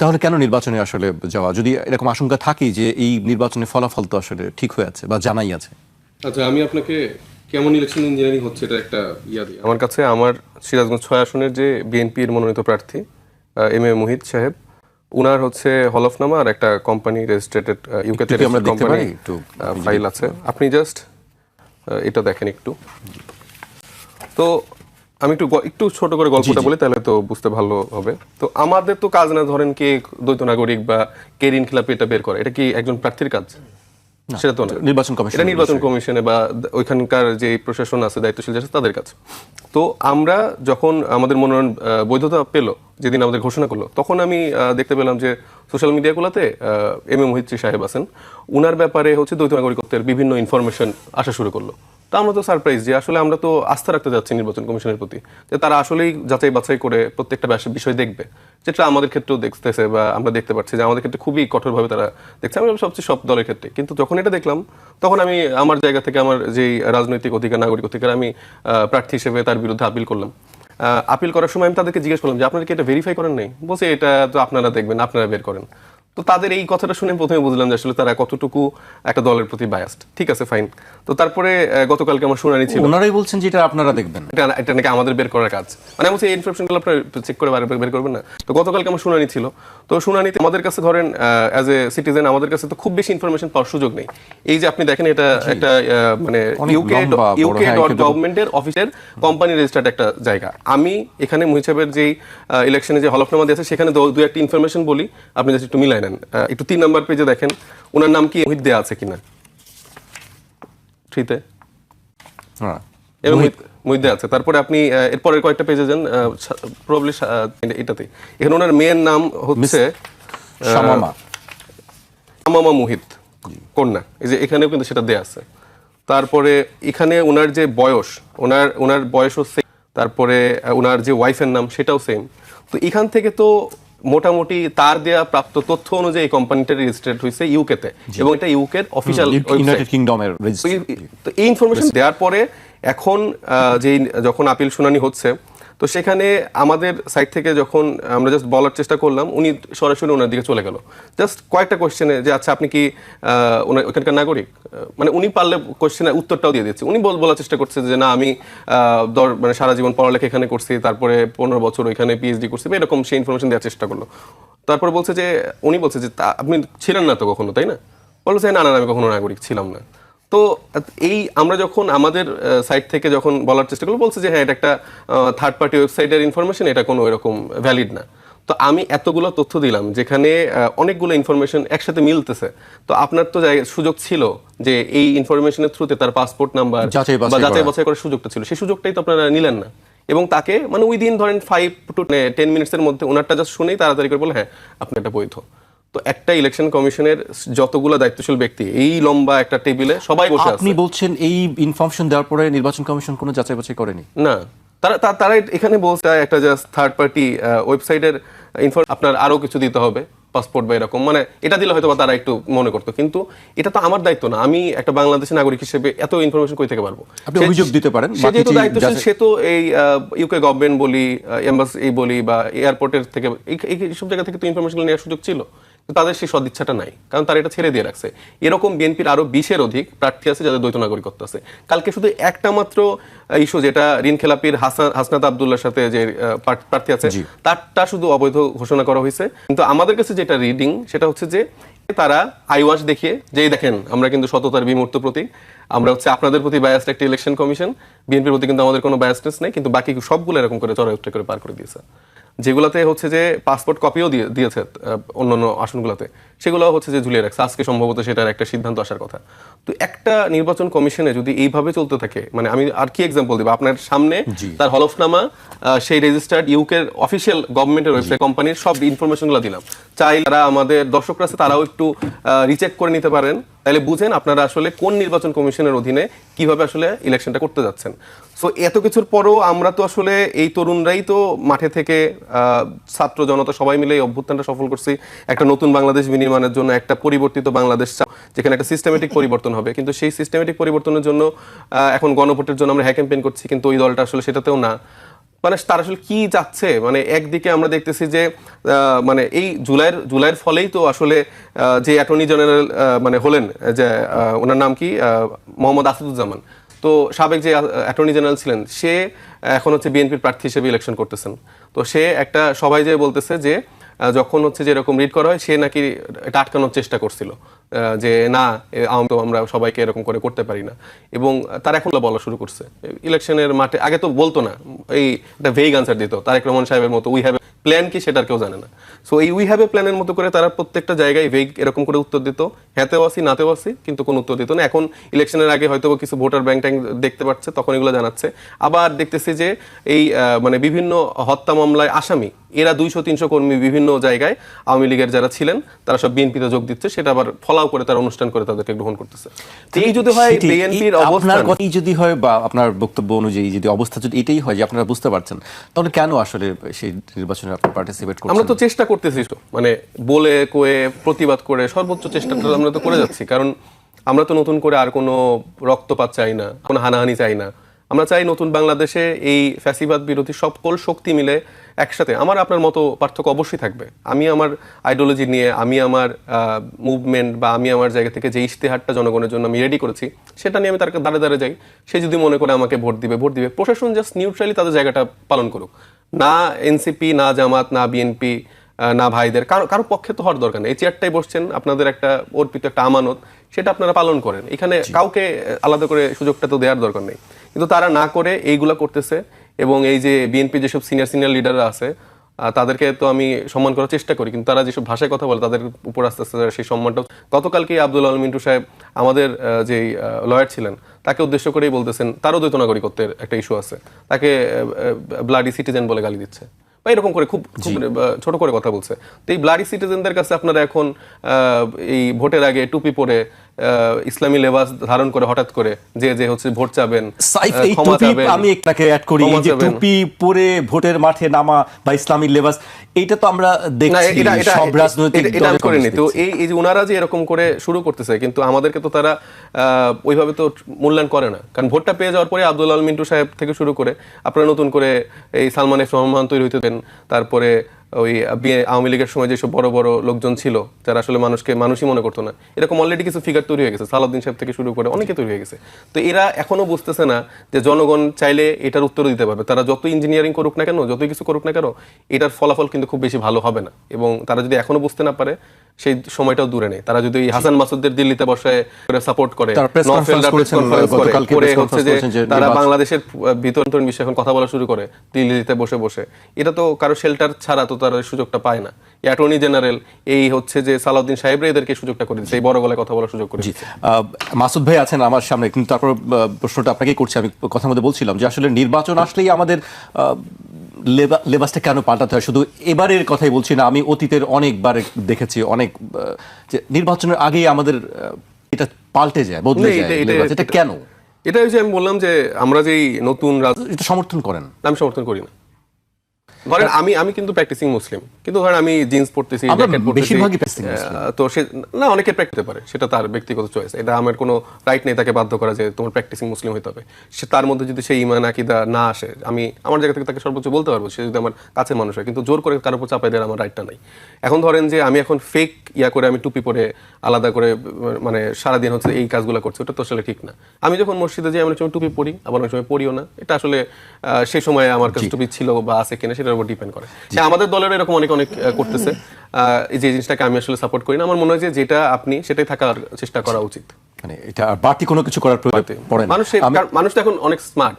তাহলে কেন নির্বাচনে আসলে যাওয়া? যদি এরকম আশঙ্কা থাকেই যে এই নির্বাচনের ফলাফল তো আসলে ঠিক হয়ে আছে বা জানাই আছে। আচ্ছা আমি আপনাকে কেমন ইলেকশন ইঞ্জিনিয়ারিং হচ্ছে এটা একটা ইয়া দিই আমার কাছে আমার সিরাজগঞ্জ ছয় আসনের যে বিএনপির মনোনীত প্রার্থী এম এ মুহিত সাহেব উনার হচ্ছে হলফনামা আর একটা কোম্পানি রেজিস্ট্রেটেড ইউকেতে আমরা দেখতে কোম্পানি পারি? একটু ফাইল আছে। আপনি জাস্ট এটা দেখেন একটু। তো আমি একটু একটু ছোট করে গল্পটা বলি তাহলে তো বুঝতে ভালো হবে। তো আমাদের তো কাজ না ধরেন কে দ্বৈত নাগরিক বা কে ঋণ খেলাপি এটা বের করে এটা কি একজন প্রার্থীর কাজ? সেটা তো না। নির্বাচন কমিশন এটা নির্বাচন কমিশনে বা ওইখানকার যে প্রশাসন আছে দায়িত্বশীল আছে তাদের কাছে তো আমরা যখন আমাদের মনোনয়ন বৈধতা পেল যেদিন আমাদের ঘোষণা করল তখন আমি দেখতে পেলাম যে সোশ্যাল মিডিয়াগুলোতে এম এ মহিত্রী সাহেব আছেন। উনার ব্যাপারে হচ্ছে দ্বৈত নাগরিকত্বের বিভিন্ন ইনফরমেশন আসা শুরু করল। তা আমরা তো সারপ্রাইজ যে আসলে আমরা তো আস্থা রাখতে যাচ্ছি নির্বাচন কমিশনের প্রতি, যে তারা আসলেই যাচাই বাছাই করে প্রত্যেকটা বিষয় দেখবে, যেটা আমাদের ক্ষেত্রেও দেখতেছে বা আমরা দেখতে পাচ্ছি যে আমাদের ক্ষেত্রে খুবই কঠোরভাবে তারা দেখছে। আমি সবচেয়ে সব দলের ক্ষেত্রে কিন্তু যখন এটা দেখলাম, তখন আমি আমার জায়গা থেকে আমার যেই রাজনৈতিক অধিকার, নাগরিক অধিকার আমি প্রার্থী হিসেবে তার বিরুদ্ধে আপিল করলাম। আপিল করার সময় আমি তাদেরকে জিজ্ঞেস করলাম যে, আপনারা কি এটা ভেরিফাই করেন নাই? বলছে, এটা তো আপনারা দেখবেন, আপনারা বের করেন। তো তাদের এই কথাটা শুনে প্রথমে বুঝলাম যে আসলে তারা কতটুকু একটা দলের প্রতি বায়াস্ট ঠিক আছে ফাইন তো তারপরে গতকালকে আমার শুনানি ছিল। ওনারাই বলছেন যে এটা আপনারা দেখবেন। এটা এটা নাকি আমাদের বের করার কাজ। মানে আমি এই ইনফরমেশনগুলো আপনার চেক করে বার- বের করবেন না? তো গতকালকে আমার শুনানি ছিল। তো শুনানিতে আমাদের কাছে ধরেন অ্যাজ এ সিটিজেন আমাদের কাছে তো খুব বেশি ইনফরমেশন পাওয়ার সুযোগ নেই। এই যে আপনি দেখেন এটা একটা মানে ইউকে ইউকে ডট গভর্নমেন্টের অফিসের কোম্পানি রেজিস্টার্ড একটা জায়গা। আমি এখানে মুহিসাবের যেই ইলেকশনে যে হলফনামা দিয়েছে সেখানে দু দু একটা ইনফরমেশন বলি। আপনি জাস্ট একটু মিলাই আহ, একটু তিন নাম্বার পেজে দেখেন ওনার নাম কি মুহিত দেয়া আছে কিনা? থ্রিতে? এবং মধ্যে আছে। তারপরে আপনি এরপরের কয়েকটা পেজে যান প্রবলি এটাতে। এখানে ওনার মেয়ের নাম হচ্ছে মুহিত কন্যা। এই যে এখানেও কিন্তু সেটা দেয়া আছে। তারপরে এখানে ওনার যে বয়স ওনার ওনার বয়সও সেম তারপরে ওনার যে ওয়াইফের নাম সেটাও সেম তো এখান থেকে তো মোটামুটি তার দেওয়া প্রাপ্ত তথ্য অনুযায়ী কোম্পানিটা রেজিস্ট্রেড হয়েছে ইউকেতে এবং এটা ইউকের অফিসিয়াল ইউনাইটেড কিংডমের তো রেজিস্ট্রি এই- তো এই ইনফরমেশন দেওয়ার পরে এখন যে যখন আপিল শুনানি হচ্ছে তো সেখানে আমাদের সাইড থেকে যখন আমরা জাস্ট বলার চেষ্টা করলাম উনি সরাসরি ওনার দিকে চলে গেল। জাস্ট কয়েকটা কোশ্চেনে যে আচ্ছা আপনি কি ওখানকার নাগরিক? মানে উনি পারলে কোশ্চেনের উত্তরটাও দিয়ে দিচ্ছে উনি বল- বলার চেষ্টা করছে যে না আমি দর- মানে সারা জীবন পড়ালেখা এখানে করছি তারপরে পনেরো বছর ওইখানে পিএইচডি করছি। এরকম সেই ইনফরমেশন দেওয়ার চেষ্টা করল। তারপর বলছে যে উনি বলছে যে আপনি ছিলেন না তো কখনো তাই না? বলছে না না, আমি কখনো নাগরিক ছিলাম না। তো এই আমরা যখন আমাদের সাইট থেকে যখন বলার চেষ্টা করল বলছে যে হ্যাঁ এটা একটা থার্ড পার্টি ওয়েবসাইটের ইনফরমেশন এটা কোনো এরকম ভ্যালিড না। তো আমি এতগুলো তথ্য দিলাম যেখানে অনেকগুলো ইনফরমেশন একসাথে মিলতেছে। তো আপনার তো সুযোগ ছিল যে এই ইনফরমেশনের থ্রুতে তার পাসপোর্ট নাম্বার বা যাচাই। বাছাই করার সুযোগটা ছিল। সেই সুযোগটাই তো আপনারা নিলেন না। এবং তাকে মানে উইদিন ধরেন ফাইভ টু টেন মিনিটসের মধ্যে ওনারটা জাস্ট শুনেই তাড়াতাড়ি করে বলে হ্যাঁ আপনি এটা বৈধ। তো একটা ইলেকশন কমিশনের যতগুলো দায়িত্বশীল ব্যক্তি এই লম্বা একটা টেবিলে সবাই বসে আপনি বলছেন এই ইনফরমেশন দেওয়ার পরে নির্বাচন কমিশন কোনো যাচাই বাছাই করেনি? না। তারা তারা এখানে বলছে একটা জাস্ট থার্ড পার্টি ওয়েবসাইটের ইনফর আপনার আরও কিছু দিতে হবে পাসপোর্ট বা এরকম। মানে এটা দিলে হয়তো তারা একটু মনে করতো। কিন্তু এটা তো আমার দায়িত্ব না। আমি একটা বাংলাদেশি নাগরিক হিসেবে এত ইনফরমেশন কই থেকে পারব? আপনি অভিযোগ দিতে পারেন, সে যেহেতু দায়িত্বশীল সে তো এই ইউকে গভর্নমেন্ট বলি এম্বাসি বলি বা এয়ারপোর্টের থেকে এই- এই সব জায়গা থেকে তো ইনফরমেশন নেওয়ার সুযোগ ছিল। তাদের সেই সদিচ্ছাটা নাই। কারণ তারা এটা ছেড়ে দিয়ে রাখছে। এরকম বিএনপির আরও বিশের অধিক প্রার্থী আছে যাদের দ্বৈত নাগরিকত্ব আছে। কালকে শুধু একটা মাত্র ইস্যু যেটা ঋণ খেলাপির হাসান হাসনাত আবদুল্লার সাথে যে প্রার্থী আছে তারটা শুধু অবৈধ ঘোষণা করা হয়েছে। কিন্তু আমাদের কাছে যেটা রিডিং সেটা হচ্ছে যে তারা আইওয়াশ দেখিয়ে যেই দেখেন আমরা কিন্তু সততার বিমূর্ত প্রতীক। আমরা হচ্ছে আপনাদের প্রতি বায়াসড একটা ইলেকশন কমিশন বিএনপির প্রতি কিন্তু আমাদের কোনো বায়াসনেস নেই কিন্তু বাকি সবগুলো এরকম করে চড়াই করে পার করে দিয়েছে। যেগুলোতে হচ্ছে যে পাসপোর্ট কপিও দিয়ে দিয়েছে অন্য অন্য আসনগুলোতে। সেগুলো হচ্ছে যে ঝুলিয়ে রাখছে। আজকে সম্ভবত সেটার একটা সিদ্ধান্ত আসার কথা। তো একটা নির্বাচন কমিশনে যদি এইভাবে চলতে থাকে মানে আমি আর কি এক্সাম্পল দিব? আপনার সামনে তার হলফনামা সেই রেজিস্টার্ড ইউকের অফিসিয়াল গভর্নমেন্টের ওয়েবসাইট কোম্পানির সব ইনফরমেশনগুলো দিলাম। চাই তারা আমাদের দর্শকরা আছে তারাও একটু রিচেক করে নিতে পারেন। তাহলে বুঝেন আপনারা আসলে কোন নির্বাচন কমিশনের অধীনে কীভাবে আসলে ইলেকশনটা করতে যাচ্ছেন। সো এত কিছুর পরও আমরা তো আসলে এই তরুণরাই তো মাঠে থেকে আহ, ছাত্র জনতা সবাই মিলে এই অভ্যুত্থানটা সফল করছি। একটা নতুন বাংলাদেশ বিনির্মাণের জন্য একটা পরিবর্তিত বাংলাদেশ যেখানে একটা সিস্টেমেটিক পরিবর্তন হবে। কিন্তু সেই সিস্টেমেটিক পরিবর্তনের জন্য এখন গণভোটের জন্য আমরা হ্যাক ক্যাম্পেইন করছি কিন্তু ওই দলটা আসলে সেটাতেও না। মানে তারা আসলে কি যাচ্ছে? মানে একদিকে আমরা দেখতেছি যে মানে এই জুলাইয়ের জুলাইয়ের ফলেই তো আসলে যে অ্যাটর্নি জেনারেল মানে হলেন যে ওনার নাম কি? মোহাম্মদ আসাদুজ্জামান। তো সাবেক যে অ্যাটর্নি জেনারেল ছিলেন সে এখন হচ্ছে বিএনপির প্রার্থী হিসেবে ইলেকশন করতেছেন। তো সে একটা সবাই যে বলতেছে যে যখন হচ্ছে যে এরকম রিড করা হয়, সে নাকি এটা আটকানোর চেষ্টা করছিল যে না তো আমরা সবাইকে এরকম করে করতে পারি না। এবং তারা এখন বলা শুরু করছে। ইলেকশনের মাঠে, আগে তো বলতো না, এই একটা ভেগ আনসার দিত, তারেক রহমান সাহেবের মতো উই হ্যাভ প্ল্যান কি সেটার কেউ জানে না। সো এই উই হ্যাভ এ প্ল্যানের মতো করে তারা প্রত্যেকটা জায়গায় ভেগ এরকম করে উত্তর দিত। হ্যাতেও আসি নাতেও আসি কিন্তু কোনো উত্তর দিত না। এখন ইলেকশনের আগে হয়তো কিছু ভোটার ব্যাংক ট্যাঙ্ক দেখতে পাচ্ছে তখন এগুলো জানাচ্ছে। আবার দেখতেছি যে এই মানে বিভিন্ন হত্যা মামলায় আসামি এরা দুইশো তিনশো কর্মী বিভিন্ন জায়গায় আওয়ামী লীগের যারা ছিলেন তারা সব বিএনপিতে যোগ দিচ্ছে। সেটা আবার ফলাও করে তারা অনুষ্ঠান করে তাদেরকে গ্রহণ করতেছে। এই যদি হয় বিএনপির আপনার কথাই যদি হয় বা আপনার বক্তব্য অনুযায়ী যদি অবস্থা যদি এটাই হয় যে আপনারা বুঝতে পারছেন তাহলে কেন আসলে সেই নির্বাচনে আপনি পার্টিসিপেট করছেন। আমরা তো চেষ্টা করতেছি মানে বলে, কয়ে, প্রতিবাদ করে, সর্বোচ্চ আমরা তো করে যাচ্ছি। কারণ আমরা তো নতুন করে আর কোনো রক্তপাত চাই না, কোনো হানাহানি চাই না। আমরা চাই নতুন বাংলাদেশে এই ফ্যাসিবাদ বিরোধী সকল শক্তি মিলে একসাথে, আমার আপনার মতো পার্থক্য অবশ্যই থাকবে। আমি আমার আইডিওলজি নিয়ে, আমি আমার মুভমেন্ট বা আমি আমার জায়গা থেকে যে ইশতেহারটা জনগণের জন্য আমি রেডি করেছি, সেটা নিয়ে আমি তার দাঁড়ে দাঁড়ে যাই। সে যদি মনে করে আমাকে ভোট দিবে ভোট দিবে। প্রশাসন জাস্ট নিউট্রালি তাদের জায়গাটা পালন করুক। না এনসিপি না জামাত না বিএনপি না ভাইদের। কারও কারও পক্ষে তো হওয়ার দরকার নেই। এই চেয়ারটাই বসছেন আপনাদের একটা অর্পিত একটা আমানত সেটা আপনারা পালন করেন। এখানে কাউকে আলাদা করে সুযোগটা তো দেওয়ার দরকার নেই। কিন্তু তারা না করে এইগুলা করতেছে এবং এই যে বিএনপি যেসব সিনিয়র সিনিয়র লিডাররা আছে তাদেরকে তো আমি সম্মান করার চেষ্টা করি, কিন্তু তারা যেসব ভাষায় কথা বলে তাদের উপর আস্তে আস্তে সেই সম্মানটা গতকালকে আব্দুল আল মিন্টু সাহেব আমাদের যে লয়ার ছিলেন, তাকে উদ্দেশ্য করেই বলতেছেন, তারও দ্বৈত নাগরিকত্বের একটা ইস্যু আছে, তাকে ব্লাডি সিটিজেন বলে গালি দিচ্ছে। বা এরকম করে খুব ছোট করে কথা বলছে। তো এই ব্লাডি সিটিজেনদের কাছে আপনারা এখন এই ভোটের আগে টুপি পরে ইসলামী লেবাস ধারণ করে হঠাৎ করে যে যে হচ্ছে ভোট চাবেন আমি একটাকে অ্যাড করি এই যে টুপি পরে ভোটের মাঠে নামা বা ইসলামী লেবাস এইটা তো আমরা দেখছি সব রাজনৈতিক এটা- আমি করিনি। তো এই এই যে ওনারা যে এরকম করে শুরু করতেছে কিন্তু আমাদেরকে তো তারা আহ, ওইভাবে তো মূল্যায়ন করে না। কারণ ভোটটা পেয়ে যাওয়ার পরে আব্দুল আল মিন্টু সাহেব থেকে শুরু করে আপনারা নতুন করে এই সালমান এফ রহমান তৈরি হইতে দেন তারপরে ওই আওয়ামী লীগের সময় যেসব বড় বড় লোকজন ছিল, যারা আসলে মানুষকে মানুষই মনে করতো না, এরকম অলরেডি কিছু ফিগার তৈরি হয়ে গেছে। সালাউদ্দিন সাহেব থেকে শুরু করে অনেকে তৈরি হয়ে গেছে। তো এরা এখনও বুঝতেছে না যে জনগণ চাইলে এটার উত্তর দিতে পারবে। তারা যত ইঞ্জিনিয়ারিং করুক না কেন, যতই কিছু করুক না কেন, এটার ফলাফল কিন্তু খুব বেশি ভালো হবে না। এবং তারা যদি এখনও বুঝতে না পারে সেই সময়টাও দূরে নেই। তারা যদি হাসান মাসুদদের দিল্লিতে বসে সাপোর্ট করে হচ্ছে যে তারা বাংলাদেশের ভিতরন্তরীণ বিষয়ে এখন কথা বলা শুরু করে দিল্লিতে বসে বসে। এটা তো কারও শেল্টার ছাড়া তো তারা সুযোগটা পায় না। অ্যাটর্নি জেনারেল এই হচ্ছে যে সালাউদ্দিন সাহেবরা এদেরকে সুযোগটা করে দিচ্ছে এই বড় গলায় কথা বলার সুযোগ করে মাসুদ ভাই আছেন আমার সামনে কিন্তু তারপর প্রশ্নটা আপনাকেই করছি আমি কথার মধ্যে বলছিলাম যে আসলে নির্বাচন আসলেই আমাদের লেবাসটা কেন পাল্টাতে হয়? শুধু এবারের কথাই বলছি না আমি অতীতের অনেকবার দেখেছি অনেক যে নির্বাচনের আগেই আমাদের এটা পাল্টে যায় বদলে যায় এটা- কেন? এটা ওই যে আমি বললাম যে আমরা যেই নতুন এটা সমর্থন করেন। আমি সমর্থন করি না। ধরেন আমি আমি কিন্তু প্র্যাকটিসিং মুসলিম কিন্তু ধরেন আমি জিন্স বেশিরভাগই তো সে না অনেকে প্র্যাকটিস পারে সেটা তার ব্যক্তিগত চয়েস এটা আমার কোনো রাইট নেই তাকে বাধ্য করা যে তোমার প্র্যাকটিসিং মুসলিম হতে হবে। সে তার মধ্যে যদি সেই ইমান আকিদা না আসে আমি আমার জায়গা থেকে তাকে সর্বোচ্চ বলতে পারব সে যদি আমার কাছের মানুষ হয় কিন্তু জোর করে কারোর উপর চাপাই দেওয়ার আমার রাইটটা নাই। এখন ধরেন যে আমি এখন ফেক ইয়া করে আমি টুপি পরে আলাদা করে মানে সারাদিন হচ্ছে এই কাজগুলো করছি ওটা তো আসলে ঠিক না। আমি যখন মসজিদে যাই আমি সময় টুপি পরি আবার অনেক সময় পরিও না। এটা আসলে আহ, সেই সময় আমার কাছে টুপি ছিল বা আছে কিনা সেটার উপর ডিপেন্ড করে। হ্যাঁ, আমাদের দলের এরকম অনেক অনেক করতেছে। যে জিনিসটাকে আমি আসলে সাপোর্ট করি না আমার মনে হয় যে যেটা আপনি সেটাই থাকার চেষ্টা করা উচিত। মানে এটা বাকি বাড়তি কোনো কিছু করার প্রয়োজন পড়ে না। মানুষ মানুষ তো এখন অনেক স্মার্ট